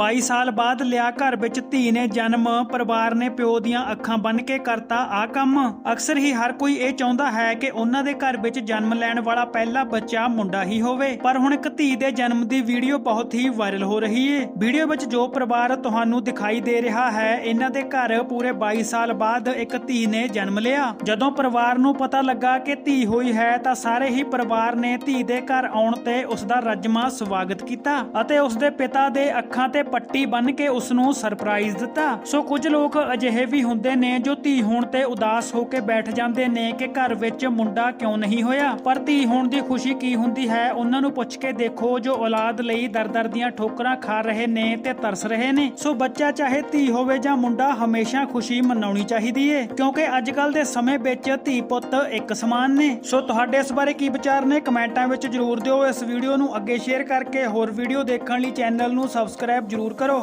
22 ਸਾਲ ਬਾਅਦ ਲਿਆ ਘਰ ਵਿੱਚ ਧੀ ਨੇ ਜਨਮ, ਪਰਿਵਾਰ ਨੇ ਪਿਓ ਦੀਆਂ ਅੱਖਾਂ ਬੰਨ ਕੇ ਕਰਤਾ ਆ ਕੰਮ। ਅਕਸਰ ਹੀ ਹਰ ਕੋਈ ਇਹ ਚਾਹੁੰਦਾ ਹੈ ਕਿ ਉਹਨਾਂ ਦੇ ਘਰ ਵਿੱਚ ਜਨਮ ਲੈਣ ਵਾਲਾ ਪਹਿਲਾ ਬੱਚਾ ਮੁੰਡਾ ਹੀ ਹੋਵੇ। ਪਰ ਹੁਣ ਇੱਕ ਧੀ ਦੇ ਜਨਮ ਦੀ ਵੀਡੀਓ ਬਹੁਤ ਹੀ ਵਾਇਰਲ ਹੋ ਰਹੀ ਏ। ਵੀਡੀਓ ਵਿੱਚ ਜੋ ਪਰਿਵਾਰ ਤੁਹਾਨੂੰ ਦਿਖਾਈ ਦੇ ਰਿਹਾ ਹੈ, ਇਹਨਾਂ ਦੇ ਘਰ ਪੂਰੇ 22 ਸਾਲ ਬਾਅਦ ਇੱਕ ਧੀ ਨੇ ਜਨਮ ਲਿਆ। ਜਦੋਂ ਪਰਿਵਾਰ ਨੂੰ ਪਤਾ ਲੱਗਾ ਕਿ ਧੀ ਹੋਈ ਹੈ, ਤਾਂ ਸਾਰੇ ਹੀ ਪਰਿਵਾਰ ਨੇ ਧੀ ਦੇ ਘਰ ਆਉਣ ਤੇ ਉਸ ਦਾ ਰੱਜਮਾ ਸਵਾਗਤ ਕੀਤਾ ਅਤੇ ਉਸ ਦੇ ਪਿਤਾ ਦੇ ਅੱਖਾਂ ਤੇ ਪੱਟੀ ਬੰਨ ਕੇ ਉਸ ਨੂੰ ਸਰਪ੍ਰਾਈਜ਼ ਦਿੱਤਾ। ਸੋ ਕੁਝ ਲੋਕ ਅਜਿਹੇ ਵੀ ਹੁੰਦੇ ਨੇ ਜੋ ਧੀ ਹੋਣ ਤੇ ਉਦਾਸ ਹੋ ਕੇ ਬੈਠ ਜਾਂਦੇ ਨੇ ਕਿ ਘਰ ਵਿੱਚ ਮੁੰਡਾ ਕਿਉਂ ਨਹੀਂ ਹੋਇਆ। ਪਰ ਧੀ ਹੋਣ ਦੀ ਖੁਸ਼ੀ ਕੀ ਹੁੰਦੀ ਹੈ, ਉਹਨਾਂ ਨੂੰ ਪੁੱਛ ਕੇ ਦੇਖੋ ਜੋ ਔਲਾਦ ਲਈ ਦਰ-ਦਰ ਦੀਆਂ ਠੋਕਰਾਂ ਖਾ ਰਹੇ ਨੇ ਤੇ ਤਰਸ ਰਹੇ ਨੇ। ਸੋ ਬੱਚਾ ਚਾਹੇ ਧੀ ਹੋਵੇ ਜਾਂ ਮੁੰਡਾ, ਹਮੇਸ਼ਾ ਖੁਸ਼ੀ ਮਨਾਉਣੀ ਚਾਹੀਦੀ ਏ, ਕਿਉਂਕਿ ਅੱਜ ਕੱਲ ਦੇ ਸਮੇਂ ਵਿੱਚ ਧੀ ਪੁੱਤ ਇੱਕ ਸਮਾਨ ਨੇ। ਸੋ ਤੁਹਾਡੇ ਇਸ ਬਾਰੇ ਕੀ ਵਿਚਾਰ ਨੇ? ਕਮੈਂਟਾਂ ਵਿੱਚ ਜਰੂਰ ਦਿਓ। ਇਸ ਵੀਡੀਓ ਨੂੰ ਅੱਗੇ ਸ਼ੇਅਰ ਕਰਕੇ ਹੋਰ ਵੀਡੀਓ ਦੇਖਣ ਲਈ ਚੈਨਲ ਨੂੰ ਸਬਸਕ੍ਰਾਈਬ ਜਰੂਰ ਕਰੋ।